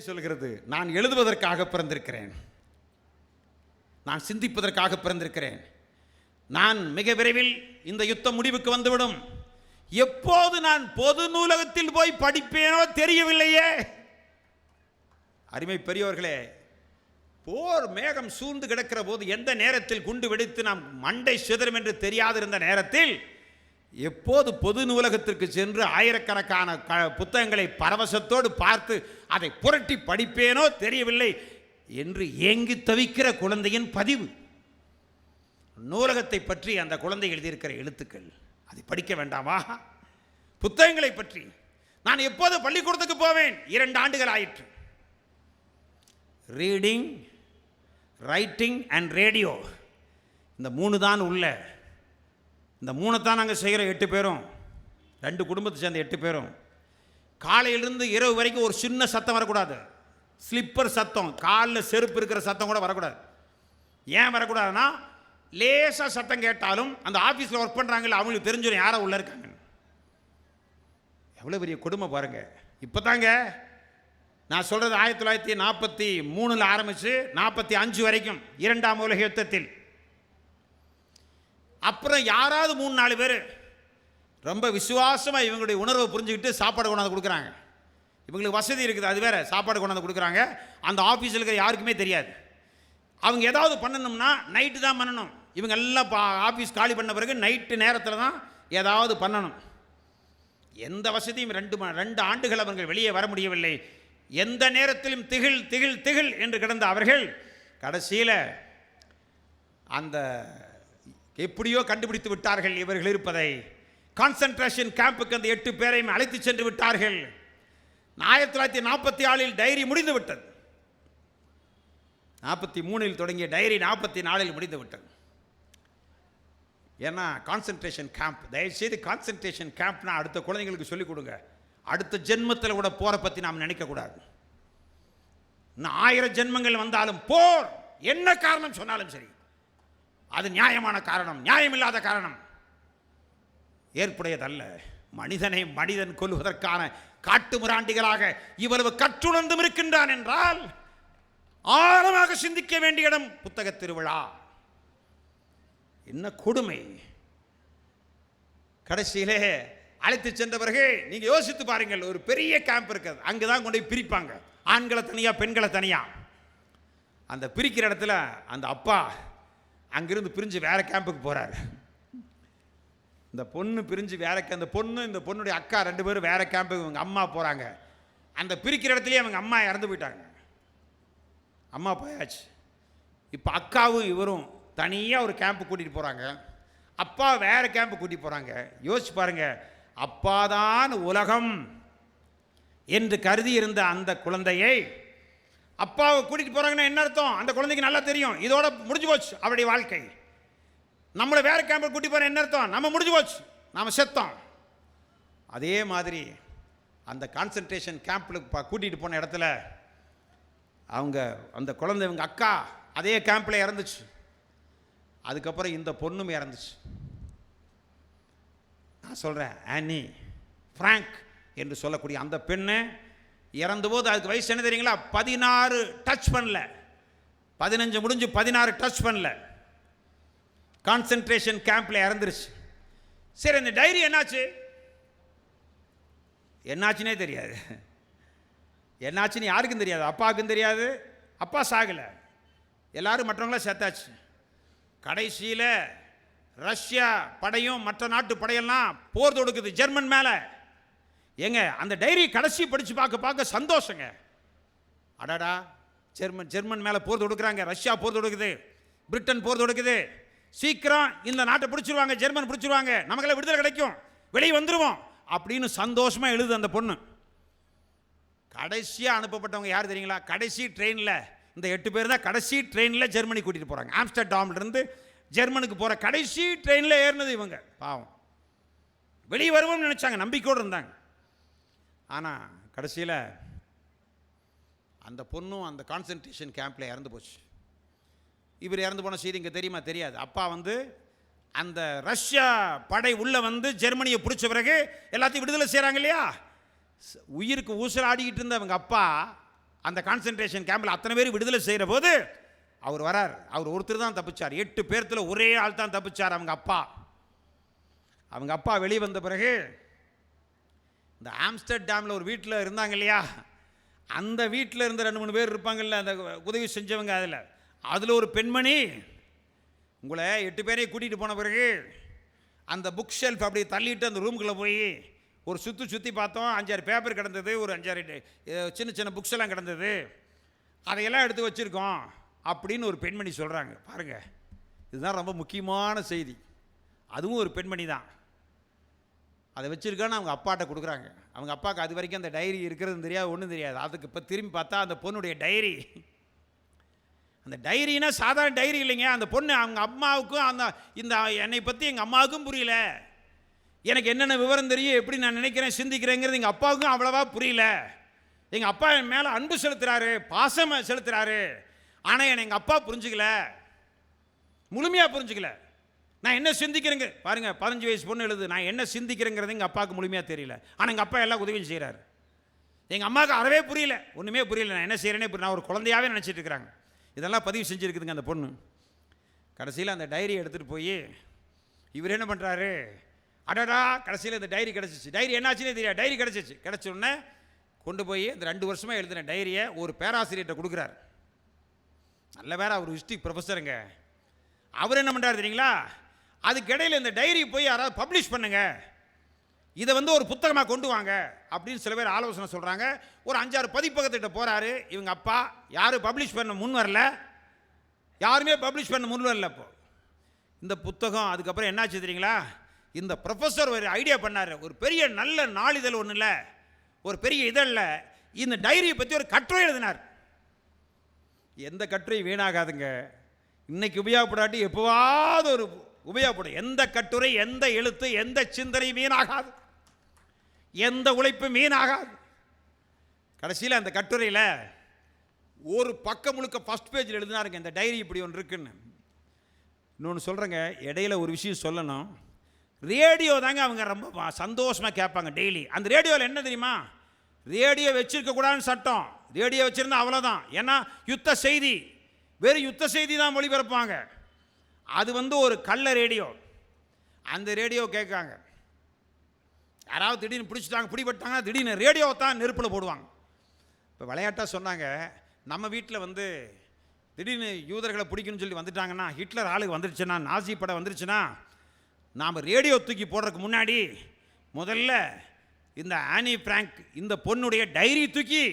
சொல்கிறது நான் எழுதுவதற்காக பிறந்திருக்கிறேன். நான் சிந்திப்பதற்காக பிறந்திருக்கிறேன். நான் மிக விரைவில் இந்த யுத்தம் முடிவுக்கு வந்துவிடும். எப்போது நான் பொது நூலகத்தில் போய் படிப்பேனோ தெரியவில்லையே. அருமை பெரியவர்களே போர் மேகம் சூழ்ந்து கிடக்கிற போது எந்த நேரத்தில் குண்டு வெடித்து நாம் மண்டை சிதறும் என்று தெரியாதிருந்த நேரத்தில் எப்போது பொது நூலகத்திற்கு சென்று ஆயிரக்கணக்கான க புத்தகங்களை பரவசத்தோடு பார்த்து அதை புரட்டி படிப்பேனோ தெரியவில்லை என்று ஏங்கி தவிக்கிற குழந்தையின் பதிவு. நூலகத்தை பற்றி அந்த குழந்தை எழுதியிருக்கிற எழுத்துக்கள். அதை படிக்க வேண்டாமா? புத்தகங்களை பற்றி. நான் எப்போது பள்ளிக்கூடத்துக்கு போவேன்? இரண்டு ஆண்டுகள் ஆயிற்று. Reading writing and radio. இந்த மூணு தான் உள்ள. இந்த மூணைத்தான் தான் நாங்கள் செய்கிற எட்டு பேரும். ரெண்டு குடும்பத்தை சேர்ந்த எட்டு பேரும். காலையிலிருந்து இரவு வரைக்கும் ஒரு சின்ன சத்தம் வரக்கூடாது. ஸ்லிப்பர் சத்தம். காலில் செருப்பு இருக்கிற சத்தம் கூட வரக்கூடாது. ஏன் வரக்கூடாதுன்னா லேசாக சத்தம் கேட்டாலும் அந்த ஆஃபீஸில் ஒர்க் பண்ணுறாங்கல்ல அவங்களுக்கு தெரிஞ்சிடும் யாரோ உள்ளே இருக்காங்க எவ்வளோ பெரிய கொடுமை பாருங்கள் இப்போ தாங்க நான் சொல்கிறது ஆயிரத்தி தொள்ளாயிரத்தி நாற்பத்தி மூணில் ஆரம்பித்து நாற்பத்தி அஞ்சு வரைக்கும் இரண்டாம் உலக யுத்தத்தில். அப்புறம் யாராவது மூணு நாலு பேர் ரொம்ப விசுவாசமாக இவங்களுடைய உணர்வை புரிஞ்சுக்கிட்டு சாப்பாடு கொண்டாந்து கொடுக்குறாங்க. இவங்களுக்கு வசதி இருக்குது அது வேறு சாப்பாடு கொண்டாந்து கொடுக்குறாங்க. அந்த ஆஃபீஸில் இருக்கிற யாருக்குமே தெரியாது. அவங்க ஏதாவது பண்ணணும்னா நைட்டு தான் பண்ணணும். இவங்க எல்லாம் பா ஆஃபீஸ் காலி பண்ண பிறகு நைட்டு நேரத்தில் தான் ஏதாவது பண்ணணும். எந்த வசதியும் ரெண்டு ரெண்டு ஆண்டுகள் அவர்கள் வெளியே வர முடியவில்லை. எந்த நேரத்திலும் திகில் திகில் திகில் என்று கிடந்த அவர்கள் கடைசியில் அந்த எப்படியோ கண்டுபிடித்து விட்டார்கள் இவர்கள் இருப்பதை. கான்சன்ட்ரேஷன் கேம்புக்கு அந்த எட்டு பேரையும் அழைத்து சென்று விட்டார்கள். ஆயிரத்தி தொள்ளாயிரத்தி நாற்பத்தி ஆறில் டைரி முடிந்து விட்டது நாற்பத்தி மூணில் தொடங்கிய டைரி நாற்பத்தி நாலில் முடிந்து விட்டது ஏன்னா கான்சன்ட்ரேஷன் கேம்ப் தயவுசெய்து கான்சன்ட்ரேஷன் கேம்ப்னா அடுத்த குழந்தைங்களுக்கு சொல்லிக் கொடுங்க. அடுத்த ஜென்மத்தில் கூட போரை பற்றி நாம் நினைக்கக்கூடாது இன்னும் ஆயிரம் ஜென்மங்கள் வந்தாலும் போர். என்ன காரணம் சொன்னாலும் சரி. அது நியாயமான காரணம் நியாயமில்லாத காரணம். ஏற்புடையதல்ல. மனிதனை மனிதன் கொல்வதற்கான காட்டு முராண்டிகளாக இவ்வளவு கற்றுணர்ந்தும் இருக்கின்றான் என்றால் ஆழமாக சிந்திக்க வேண்டிய இடம் புத்தக திருவிழா. என்ன கொடுமை. கடைசியிலே அழைத்து சென்றவர்கள் நீங்கள் யோசித்து பாருங்கள் ஒரு பெரிய கேம்ப் இருக்குது. அங்கே தான் கொண்டு போய் பிரிப்பாங்க. ஆண்களை தனியாக பெண்களை தனியாக அந்த பிரிக்கிற இடத்துல அந்த அப்பா அங்கிருந்து பிரிஞ்சு வேறு கேம்புக்கு போகிறார் இந்த பொண்ணு பிரிஞ்சு வேற அந்த பொண்ணு இந்த பொண்ணுடைய அக்கா ரெண்டு பேரும் வேறு கேம்புக்கு இவங்க அம்மா போகிறாங்க அந்த பிரிக்கிற இடத்துலையே அவங்க அம்மா இறந்து போயிட்டாங்க. அம்மா போயாச்சு. இப்போ அக்காவும் இவரும் தனியாக ஒரு கேம்ப் கூட்டிகிட்டு போகிறாங்க அப்பா வேறு கேம்ப் கூட்டிகிட்டு போகிறாங்க யோசிச்சு பாருங்கள் அப்பாதான் உலகம் என்று கருதி இருந்த அந்த குழந்தையை அப்பாவை கூட்டிகிட்டு போகிறாங்கன்னா என்ன அர்த்தம்? அந்த குழந்தைக்கு நல்லா தெரியும். இதோட முடிஞ்சு போச்சு அவருடைய வாழ்க்கை. நம்மளை வேறு கேம்பில் கூட்டி போகிற என்ன அர்த்தம்? நம்ம முடிஞ்சு போச்சு. நாம் செத்தோம். அதே மாதிரி அந்த கான்சன்ட்ரேஷன் கேம்பில் கூட்டிகிட்டு போன இடத்துல அவங்க அந்த குழந்தை இவங்க அக்கா அதே கேம்பில் இறந்துச்சு. அதுக்கப்புறம் இந்த பொண்ணும் இறந்துச்சு. நான் சொல்கிறேன் ஆனி ஃப்ராங்க் என்று சொல்லக்கூடிய அந்த பெண்ணு இறந்தபோது அதுக்கு வயசு என்ன தெரியுங்களா? பதினாறு டச் பண்ணல. பதினஞ்சு முடிஞ்சு பதினாறு டச் பண்ணல. கான்சன்ட்ரேஷன் கேம்பில் இறந்துருச்சு. சரி இந்த டைரி என்னாச்சு? என்னாச்சுனே தெரியாது. என்னாச்சுன்னு யாருக்கும் தெரியாது. அப்பாவுக்கும் தெரியாது. அப்பா சாகலை. எல்லாரும் மற்றவங்கள செத்தாச்சு கடைசியில் ரஷ்யா படையும் மற்ற நாட்டு படையெல்லாம் போர் தொடுக்குது. ஜெர்மன் மேலே. ஏங்க அந்த டைரி கடைசி படித்து பார்க்க பார்க்க சந்தோஷங்க. அடாடா ஜெர்மன் ஜெர்மன் மேலே போர் தொடுக்கிறாங்க ரஷ்யா போர் தொடுக்குது பிரிட்டன் போர் தொடுக்குது. சீக்கிரம் இந்த நாட்டை பிடிச்சிருவாங்க ஜெர்மன் பிடிச்சிருவாங்க நமக்கெல்லாம் விடுதலை கிடைக்கும் வெளியே வந்துடுவோம் அப்படின்னு சந்தோஷமாக எழுது அந்த பொண்ணு. கடைசியாக அனுப்பப்பட்டவங்க யார் தெரியுங்களா? கடைசி ட்ரெயினில் இந்த எட்டு பேர் தான் கடைசி ட்ரெயினில் ஜெர்மனி கூட்டிகிட்டு போகிறாங்க ஆம்ஸ்டர்டாம்லேருந்து ஜெர்மனுக்கு போகிற கடைசி ட்ரெயினில் ஏறினது இவங்க பாவம். வெளியே வருவோம்னு நினச்சாங்க நம்பிக்கையோடு இருந்தாங்க. ஆனால் கடைசியில் அந்த பொண்ணும் அந்த கான்சன்ட்ரேஷன் கேம்பில் இறந்து போச்சு. இவர் இறந்து போன செய்தி இங்கே தெரியுமா? தெரியாது. அப்பா வந்து அந்த ரஷ்யா படை உள்ளே வந்து ஜெர்மனியை பிடிச்ச பிறகு எல்லாத்தையும் விடுதலை செய்கிறாங்க இல்லையா? உயிருக்கு ஊசல் ஆடிக்கிட்டு இருந்த அவங்க அப்பா அந்த கான்சென்ட்ரேஷன் கேம்பில் அத்தனை பேர் விடுதலை செய்கிற போது அவர் வரார். அவர் ஒருத்தர் தான் தப்பிச்சார். எட்டு பேர்த்தில் ஒரே ஆள் தான் தப்பிச்சார் அவங்க அப்பா. அவங்க அப்பா வெளியே வந்த பிறகு இந்த ஆம்ஸ்டர்டாமில் ஒரு வீட்டில் இருந்தாங்க இல்லையா? அந்த வீட்டில் இருந்த ரெண்டு மூணு பேர் இருப்பாங்கல்ல அந்த உதவி செஞ்சவங்க அதில். அதில் ஒரு பெண்மணி உங்களை எட்டு பேரையும் கூட்டிகிட்டு போன பிறகு அந்த புக் ஷெல்ஃப் அப்படியே தள்ளிட்டு அந்த ரூமுக்குள்ளே போய் ஒரு சுற்றி சுற்றி பார்த்தோம். அஞ்சாறு பேப்பர் கிடந்தது ஒரு அஞ்சாறு சின்ன சின்ன புக்ஸ் எல்லாம் கிடந்தது. அதையெல்லாம் எடுத்து வச்சுருக்கோம் அப்படின்னு ஒரு பெண்மணி சொல்கிறாங்க பாருங்கள் இதுதான் ரொம்ப முக்கியமான செய்தி. அதுவும் ஒரு பெண்மணி தான் அதை வச்சுருக்கான்னு அவங்க அப்பாட்ட கொடுக்குறாங்க. அவங்க அப்பாவுக்கு அது வரைக்கும் அந்த டைரி இருக்கிறது தெரியாது ஒன்றும் தெரியாது. அதுக்கு இப்போ திரும்பி பார்த்தா அந்த பொண்ணுடைய டைரி. அந்த டைரினா சாதாரண டைரி இல்லைங்க. அந்த பொண்ணு அவங்க அம்மாவுக்கும் அந்த இந்த என்னை பற்றி எங்கள் அம்மாவுக்கும் புரியல. எனக்கு என்னென்ன விவரம் தெரியும் எப்படி நான் நினைக்கிறேன் சிந்திக்கிறேங்கிறது எங்கள் அப்பாவுக்கும் அவ்வளோவா புரியல. எங்கள் அப்பா என் மேலே அன்பு செலுத்துகிறாரு பாசம் செலுத்துறாரு. ஆனால் என்னை எங்கள் அப்பா புரிஞ்சுக்கல. முழுமையாக புரிஞ்சுக்கல. நான் என்ன சிந்திக்கிறேங்க? பாருங்க பதினஞ்சு வயசு பொண்ணு எழுது நான் என்ன சிந்திக்கிறேங்கிறது எங்கள் அப்பாவுக்கு முழுமையாக தெரியல. ஆனால் எங்கள் அப்பா எல்லாம் உதவியும் செய்கிறாரு எங்கள் அம்மாவுக்கு அறவே புரியல. ஒன்றுமே புரியல. நான் என்ன செய்கிறேனே புரியல. நான் ஒரு குழந்தையாவே நினச்சிட்டு இருக்கிறாங்க. இதெல்லாம் பதிவு செஞ்சுருக்குதுங்க அந்த பொண்ணு. கடைசியில் அந்த டைரி எடுத்துகிட்டு போய் இவர் என்ன பண்ணுறாரு அடடா கடைசியில் இந்த டைரி கிடச்சிச்சு. டைரி என்னாச்சுன்னே தெரியாது. டைரி கிடச்சிச்சு. கிடச்ச உடனே கொண்டு போய் இந்த ரெண்டு வருஷமாக எழுதின டைரியை ஒரு பேராசிரியர்கிட்ட கொடுக்குறாரு. நல்ல வேற அவர் ஹிஸ்ட்ரி ப்ரொஃபஸருங்க அவர் என்ன பண்ணுறாரு தெரியுங்களா? அதுக்கு இந்த டைரி போய் யாராவது பப்ளிஷ் பண்ணுங்க. இதை வந்து ஒரு புத்தகமாக கொண்டு வாங்க அப்படின்னு சில பேர் ஆலோசனை சொல்கிறாங்க ஒரு அஞ்சாறு பதிப்பகத்திட்ட போகிறாரு இவங்க அப்பா யாரும் பப்ளிஷ் பண்ண முன் வரல? யாருமே பப்ளிஷ் பண்ண முன் வரல இப்போ. இந்த புத்தகம் அதுக்கப்புறம் என்னாச்சு தெரியுங்களா? இந்த ப்ரொஃபஸர் ஒரு ஐடியா பண்ணார். ஒரு பெரிய நல்ல நாளிதழ் ஒன்றும் இல்லை. ஒரு பெரிய இதழில் இந்த டைரியை பற்றி ஒரு கட்டுரை எழுதினார். எந்த கட்டுரை வீணாகாதுங்க. இன்றைக்கி உபயோகப்படாட்டி எப்போவாவது ஒரு உபயோகப்படும் எந்த கட்டுரை எந்த எழுத்து எந்த சிந்தனை வீணாகாது. எந்த உழைப்பு வீணாகாது. கடைசியில் அந்த கட்டுரையில் ஒரு பக்கம் முழுக்க ஃபஸ்ட் பேஜில் எழுதினாருங்க இந்த டைரி இப்படி ஒன்று இருக்குன்னு. இன்னொன்று சொல்கிறேங்க இடையில ஒரு விஷயம் சொல்லணும். ரேடியோ தாங்க அவங்க ரொம்ப சந்தோஷமாக கேட்பாங்க டெய்லி. அந்த ரேடியோவில் என்ன தெரியுமா? ரேடியோ வச்சுருக்கக்கூடாதுன்னு சட்டம். ரேடியோ வச்சுருந்தா அவ்வளோதான் ஏன்னா யுத்த செய்தி வெறும் யுத்த செய்தி தான் ஒளிபரப்பாங்க அது வந்து ஒரு கள்ள ரேடியோ. அந்த ரேடியோ கேட்காங்க யாராவது திடீர்னு பிடிச்சிட்டாங்க பிடிபட்டாங்க திடீர்னு ரேடியோவை தான் நெருப்பில் போடுவாங்க. இப்போ விளையாட்டாக சொன்னாங்க நம்ம வீட்டில் வந்து திடீர்னு யூதர்களை பிடிக்குன்னு சொல்லி வந்துட்டாங்கன்னா ஹிட்லர் ஆளுக்கு வந்துருச்சுன்னா நாசி படம் வந்துருச்சுன்னா நாம் ரேடியோ தூக்கி போடுறதுக்கு முன்னாடி முதல்ல இந்த ஆனி பிராங்க் இந்த பொண்ணுடைய டைரி தூக்கி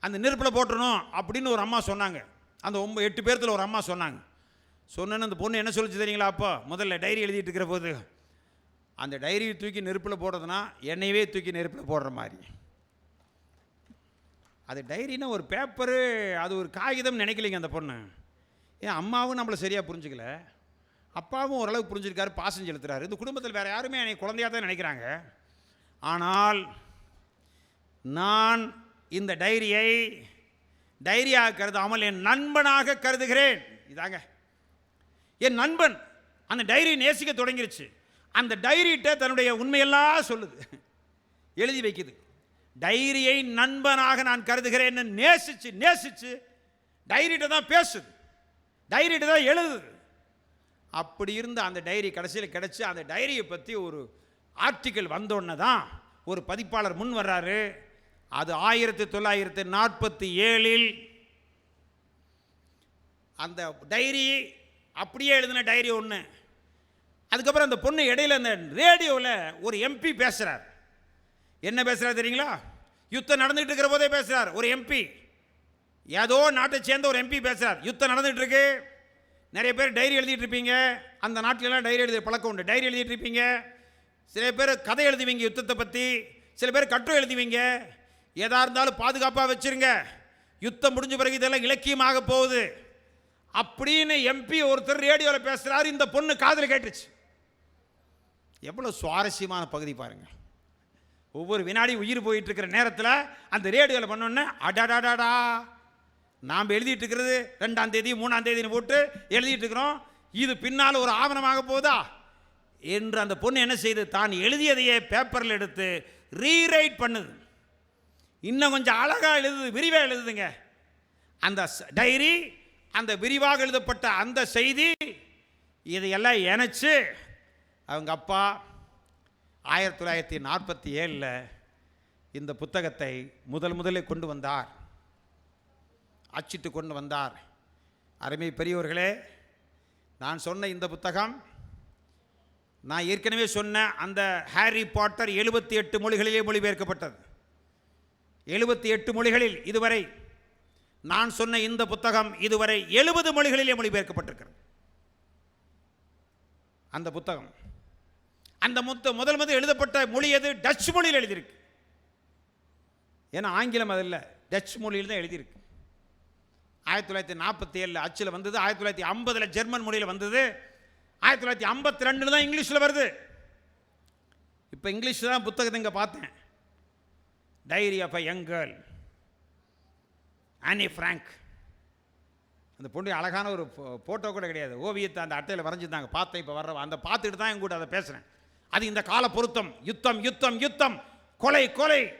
அந்த நெருப்பில் போட்டுறணும் அப்படின்னு ஒரு அம்மா சொன்னாங்க. அந்த ஒம்ப எட்டு பேர்த்தில் ஒரு அம்மா சொன்னாங்க. சொன்னேன்னு அந்த பொண்ணு என்ன சொல்லிச்சு தெரியுங்களா அப்போ? முதல்ல டைரி எழுதிட்டு இருக்கிற போது. அந்த டைரியை தூக்கி நெருப்பில் போடுறதுனா என்னையவே தூக்கி நெருப்பில் போடுற மாதிரி. அது டைரினா ஒரு பேப்பரு அது ஒரு காகிதம் நினைக்கலைங்க அந்த பொண்ணு. ஏன் அம்மாவும் நம்மளை சரியாக புரிஞ்சுக்கல. அப்பாவும் ஓரளவுக்கு புரிஞ்சிருக்காரு பாசம் செலுத்துறாரு. இந்த குடும்பத்தில் வேறு யாருமே என்னை குழந்தையாக தான் நினைக்கிறாங்க. ஆனால் நான் இந்த டைரியை டைரியாக கருதாமல் என் நண்பனாக கருதுகிறேன். இதாங்க. என் நண்பன் அந்த டைரி நேசிக்க தொடங்கிருச்சு. அந்த டைரிட்ட தன்னுடைய உண்மையெல்லாம் சொல்லுது. எழுதி வைக்குது. டைரியை நண்பனாக நான் கருதுகிறேன்னு நேசிச்சு நேசிச்சு டைரிட்ட தான் பேசுது. டைரிட்ட தான் எழுதுது. அப்படி இருந்த அந்த டைரி கடைசியில் கிடச்சி அந்த டைரியை பற்றி ஒரு ஆர்டிக்கல் வந்தோடனே தான் ஒரு பதிப்பாளர் முன் வர்றாரு. அது ஆயிரத்தி தொள்ளாயிரத்தி நாற்பத்தி ஏழில் அந்த டைரி அப்படியே எழுதின டைரி ஒன்று அதுக்கப்புறம் அந்த பொண்ணு இடையில அந்த ரேடியோவில் ஒரு எம்பி பேசுகிறார் என்ன பேசுகிறார் தெரியுங்களா? யுத்தம் நடந்துகிட்டு இருக்கிற போதே பேசுகிறார் ஒரு எம்பி ஏதோ நாட்டை சேர்ந்த ஒரு எம்பி பேசுகிறார் யுத்தம் நடந்துகிட்டு இருக்கு. நிறைய பேர் டைரி எழுதிட்டு இருப்பீங்க. அந்த நாட்டிலலாம் டைரி எழுதுகிற பழக்கம் உண்டு. டைரி எழுதிட்டு இருப்பீங்க. சில பேர் கதை எழுதுவீங்க யுத்தத்தை பற்றி சில பேர் கட்டுரை எழுதுவீங்க. எதாக இருந்தாலும் பாதுகாப்பாக வச்சுருங்க. யுத்தம் முடிஞ்ச பிறகு இதெல்லாம் இலக்கியமாக போகுது. அப்படின்னு எம்பி ஒருத்தர் ரேடியோவில் பேசுகிறாரு இந்த பொண்ணு காதில் கேட்டுச்சு. எவ்வளோ சுவாரஸ்யமான பகுதி பாருங்கள் ஒவ்வொரு வினாடி உயிர் போயிட்டு இருக்கிற நேரத்தில் அந்த ரேடியோவில் பண்ணோன்னே அடடாடாடா நாம் எழுதிட்டு இருக்கிறது ரெண்டாம் தேதி மூணாம் தேதின்னு போட்டு எழுதிட்டு இருக்கிறோம். இது பின்னால் ஒரு ஆவணமாக போகுதா என்று அந்த பொண்ணு என்ன செய்து தான் எழுதியதையே பேப்பரில் எடுத்து ரீரைட் பண்ணுது. இன்னும் கொஞ்சம் அழகாக எழுதுது விரிவாக எழுதுதுங்க. அந்த டைரி அந்த விரிவாக எழுதப்பட்ட அந்த செய்தி இதையெல்லாம் இணைச்சு அவங்க அப்பா ஆயிரத்தி தொள்ளாயிரத்தி நாற்பத்தி ஏழில் இந்த புத்தகத்தை முதல் முதலில் கொண்டு வந்தார். அச்சிட்டு கொண்டு வந்தார். அருமை பெரியவர்களே நான் சொன்ன இந்த புத்தகம் நான் ஏற்கனவே சொன்ன அந்த ஹாரி பாட்டர் எழுபத்தி எட்டு மொழிகளிலே மொழிபெயர்க்கப்பட்டது. எழுபத்தி எட்டு மொழிகளில் இதுவரை நான் சொன்ன இந்த புத்தகம் இதுவரை எழுபது மொழிகளிலே மொழிபெயர்க்கப்பட்டிருக்கிறது. அந்த புத்தகம் அந்த முத்த முதல் முதல் எழுதப்பட்ட மொழி எது? டச் மொழியில் எழுதியிருக்கு. ஏன்னா ஆங்கிலம் அதில் டச் மொழியில் தான் எழுதியிருக்கு. ஆயிரத்தி தொள்ளாயிரத்தி நாற்பத்தி ஏழில் அச்சில் வந்தது ஆயிரத்தி தொள்ளாயிரத்தி ஐம்பதில் ஜெர்மன் மொழியில் வந்தது ஆயிரத்தி தொள்ளாயிரத்தி ஐம்பத்தி ரெண்டில் தான் இங்கிலீஷில் வருது. இப்போ இங்கிலீஷில் தான் புத்தகத்தை இங்கே பார்த்தேன். Diary of a young girl Anne Frank அந்த பொண்ணு அழகான ஒரு ஃபோட்டோ கூட கிடையாது. ஓவியத்தை அந்த அட்டையில் வரைஞ்சிருந்தாங்க. பார்த்தேன் இப்போ வர்ற அந்த பார்த்துட்டு தான் எங்கூட அதை பேசுகிறேன் அது இந்த கால பொருத்தம். யுத்தம் யுத்தம் யுத்தம். கொலை கொலை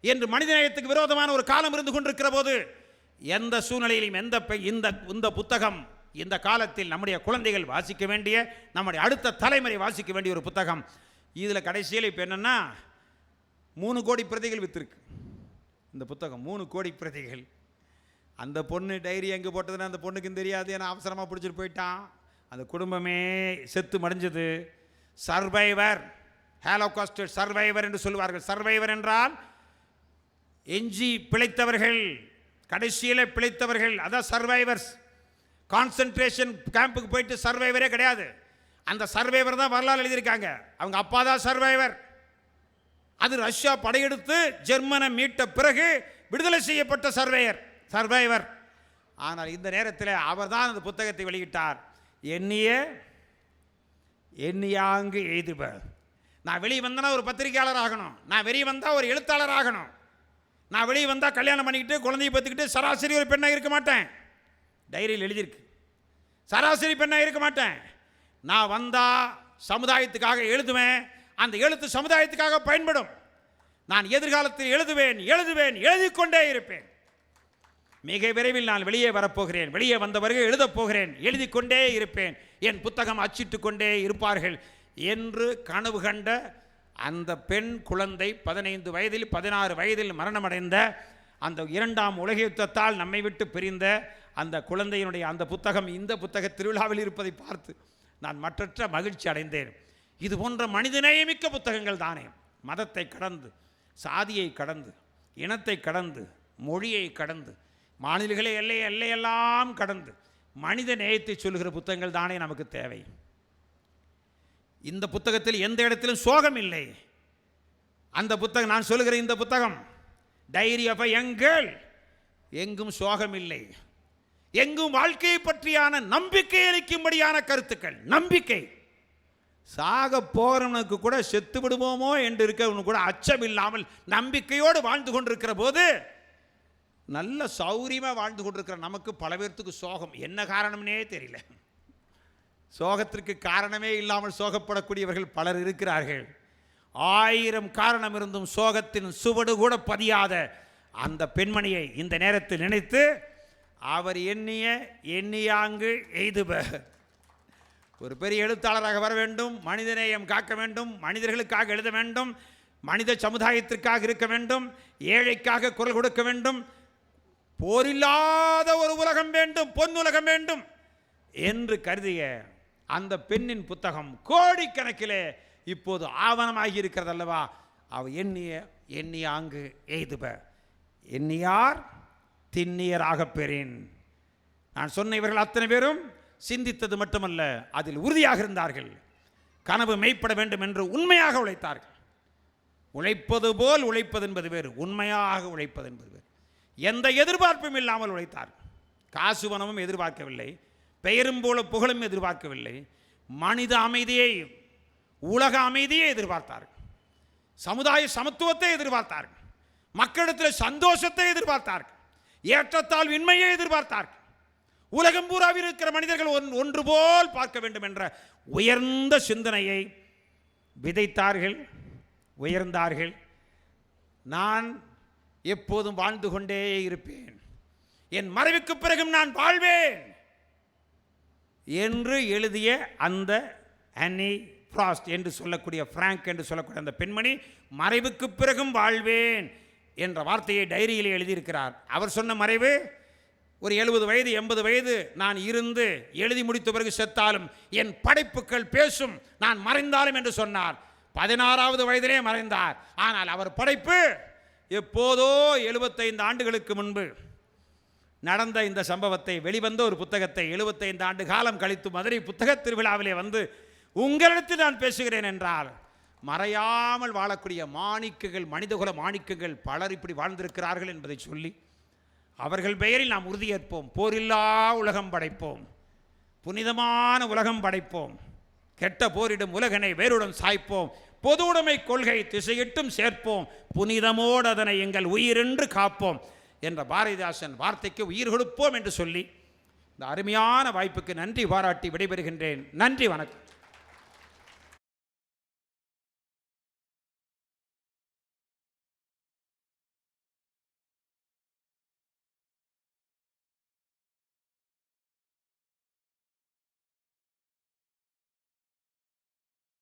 என்று மனிதநேயத்துக்கு விரோதமான ஒரு காலம் இருந்து கொண்டிருக்கிற போது எந்த சூழ்நிலையிலும் எந்த பெ- இந்த இந்த புத்தகம் இந்த காலத்தில் நம்முடைய குழந்தைகள் வாசிக்க வேண்டிய நம்முடைய அடுத்த தலைமுறை வாசிக்க வேண்டிய ஒரு புத்தகம். இதில் கடைசியில் இப்போ என்னென்னா மூணு கோடி பிரதிகள் விற்றுருக்கு இந்த புத்தகம் மூணு கோடி பிரதிகள். அந்த பொண்ணு டைரி எங்கே போட்டதுன்னு அந்த பொண்ணுக்கும் தெரியாது ஏன்னா அவசரமாக பிடிச்சிட்டு போயிட்டான். அந்த குடும்பமே செத்து மடிஞ்சது. சர்வைவர் ஹேலோகாஸ்ட் சர்வைவர் என்று சொல்லுவார்கள். சர்வைவர் என்றால் எஞ்சி பிழைத்தவர்கள் கடைசியில் பிழைத்தவர்கள் அதான் சர்வைவர்ஸ் கான்சன்ட்ரேஷன் கேம்புக்கு போயிட்டு சர்வைவரே கிடையாது. அந்த சர்வைவர் தான் வரலாறு எழுதியிருக்காங்க. அவங்க அப்பா தான் சர்வைவர் அது ரஷ்யா படையெடுத்து ஜெர்மனை மீட்ட பிறகு விடுதலை செய்யப்பட்ட சர்வேயர் சர்வைவர் ஆனால் இந்த நேரத்தில் அவர் தான் அந்த புத்தகத்தை வெளியிட்டார். எண்ணிய எண்ணியாங்கு எழுதுப நான் வெளியே வந்தேன்னா ஒரு பத்திரிகையாளர் ஆகணும். நான் வெளியே வந்தால் ஒரு எழுத்தாளர் ஆகணும். நான் வெளியே வந்தால் கல்யாணம் பண்ணிக்கிட்டு குழந்தைய பார்த்துக்கிட்டு சராசரி ஒரு பெண்ணாக இருக்க மாட்டேன். டைரியில் எழுதியிருக்கு. சராசரி பெண்ணாக இருக்க மாட்டேன். நான் வந்தால் சமுதாயத்துக்காக எழுதுவேன். அந்த எழுத்து சமுதாயத்துக்காக பயன்படும். நான் எதிர்காலத்தில் எழுதுவேன் எழுதுவேன் எழுதிக்கொண்டே இருப்பேன். மிக விரைவில் நான் வெளியே வரப்போகிறேன். வெளியே வந்தவர்கள் எழுதப் போகிறேன். எழுதிக் கொண்டே இருப்பேன். என் புத்தகம் அச்சிட்டு கொண்டே இருப்பார்கள் என்று கனவு கண்ட அந்த பெண் குழந்தை பதினைந்து வயதில் பதினாறு வயதில் மரணமடைந்த அந்த இரண்டாம் உலக யுத்தத்தால் நம்மை விட்டு பிரிந்த அந்த குழந்தையினுடைய அந்த புத்தகம் இந்த புத்தக திருவிழாவில் இருப்பதை பார்த்து நான் மற்றற்ற மகிழ்ச்சி அடைந்தேன். இது போன்ற மனிதநேயமிக்க புத்தகங்கள் தானே. மதத்தை கடந்து சாதியை கடந்து இனத்தை கடந்து மொழியை கடந்து மாநிலங்களே எல்லை எல்லையெல்லாம் கடந்து மனித நேயத்தை சொல்லுகிற புத்தகங்கள் தானே நமக்கு தேவை. இந்த புத்தகத்தில் எந்த இடத்திலும் சோகம் இல்லை. அந்த புத்தகம் நான் சொல்லுகிற இந்த புத்தகம் டைரி ஆஃப் யங் கேர்ள் எங்கும் சோகம் இல்லை. எங்கும் வாழ்க்கையை பற்றியான நம்பிக்கை அளிக்கும்படியான கருத்துக்கள் நம்பிக்கை. சாக போகிறவனுக்கு கூட செத்து விடுவோமோ என்று இருக்கிறவனுக்கு கூட அச்சம் இல்லாமல் நம்பிக்கையோடு வாழ்ந்து கொண்டிருக்கிற போது நல்ல சௌரியமாக வாழ்ந்து கொண்டிருக்கிற நமக்கு பல பேர்த்துக்கு சோகம். என்ன காரணம்னே தெரியல. சோகத்திற்கு காரணமே இல்லாமல் சோகப்படக்கூடியவர்கள் பலர் இருக்கிறார்கள். ஆயிரம் காரணம் இருந்தும் சோகத்தின் சுவடு கூட பதியாத அந்த பெண்மணியை இந்த நேரத்தில் நினைத்து அவர் எண்ணிய எண்ணியாங்கு எய்துப. ஒரு பெரிய எழுத்தாளராக வர வேண்டும் மனிதநேயம் காக்க வேண்டும் மனிதர்களுக்காக எழுத வேண்டும் மனித சமுதாயத்திற்காக இருக்க வேண்டும் ஏழைக்காக குரல் கொடுக்க வேண்டும் போரில்லாத ஒரு உலகம் வேண்டும் பொன்னுலகம் வேண்டும் என்று கருதிய அந்த பெண்ணின் புத்தகம் கோடிக்கணக்கிலே இப்போது ஆவணமாகி இருக்கிறது அல்லவா? அவ எண்ணிய எண்ணிய அங்கு எய்துப. எண்ணியார் திண்ணியராகப் பெறேன். நான் சொன்ன இவர்கள் அத்தனை பேரும் சிந்தித்தது மட்டுமல்ல அதில் உறுதியாக இருந்தார்கள். கனவு மெய்ப்பட வேண்டும் என்று உண்மையாக உழைத்தார்கள். உழைப்பது போல் உழைப்பது என்பது வேறு உண்மையாக உழைப்பது என்பது வேறு. எந்த எதிர்பார்ப்பும் இல்லாமல் உழைத்தார். காசு பணமும் எதிர்பார்க்கவில்லை. பெயரும் போல புகழும் எதிர்பார்க்கவில்லை. மனித அமைதியை உலக அமைதியை எதிர்பார்த்தார்கள் சமுதாய சமத்துவத்தை எதிர்பார்த்தார்கள் மக்களிடத்தில் சந்தோஷத்தை எதிர்பார்த்தார்கள் ஏற்றத்தால் விண்மையை எதிர்பார்த்தார்கள் உலகம் பூராவில் இருக்கிற மனிதர்கள் ஒன் ஒன்று போல் பார்க்க வேண்டும் என்ற உயர்ந்த சிந்தனையை விதைத்தார்கள் உயர்ந்தார்கள். நான் எப்போதும் வாழ்ந்து கொண்டே இருப்பேன். என் மறைவுக்கு பிறகும் நான் வாழ்வேன். என்று எழுதிய அந்த அன்னி ஃப்ராஸ்ட் என்று சொல்லக்கூடிய ஃப்ராங்க் என்று சொல்லக்கூடிய அந்த பெண்மணி மறைவுக்கு பிறகும் வாழ்வேன் என்ற வார்த்தையை டைரியில் எழுதியிருக்கிறார். அவர் சொன்ன மறைவு ஒரு எழுபது வயது எண்பது வயது நான் இருந்து எழுதி முடித்த பிறகு செத்தாலும் என் படைப்புகள் பேசும் நான் மறைந்தாலும் என்று சொன்னார். பதினாறாவது வயதிலே மறைந்தார். ஆனால் அவர் படைப்பு எப்போதோ எழுபத்தைந்து ஆண்டுகளுக்கு முன்பு நடந்த இந்த சம்பவத்தை வெளிவந்த ஒரு புத்தகத்தை 75 ஆண்டு காலம் கழித்து மதுரை புத்தக திருவிழாவிலே வந்து உங்களிடத்தில் நான் பேசுகிறேன் என்றால் மறையாமல் வாழக்கூடிய மாணிக்கங்கள் மனிதகுல மாணிக்கங்கள் பலர் இப்படி வாழ்ந்திருக்கிறார்கள் என்பதை சொல்லி அவர்கள் பெயரில் நாம் உறுதியேற்போம். போரில்லா உலகம் படைப்போம். புனிதமான உலகம் படைப்போம். கெட்ட போரிடும் உலகனை வேருடன் சாய்ப்போம். பொது உடைமை கொள்கை திசையிட்டும் சேர்ப்போம். புனிதமோடு அதனை எங்கள் உயிரென்று காப்போம் என்ற பாரதிதாசன் வார்த்தைக்கு உயிர் கொடுப்போம் என்று சொல்லி இந்த அருமையான வாய்ப்புக்கு நன்றி பாராட்டி விடைபெறுகின்றேன். நன்றி வணக்கம்.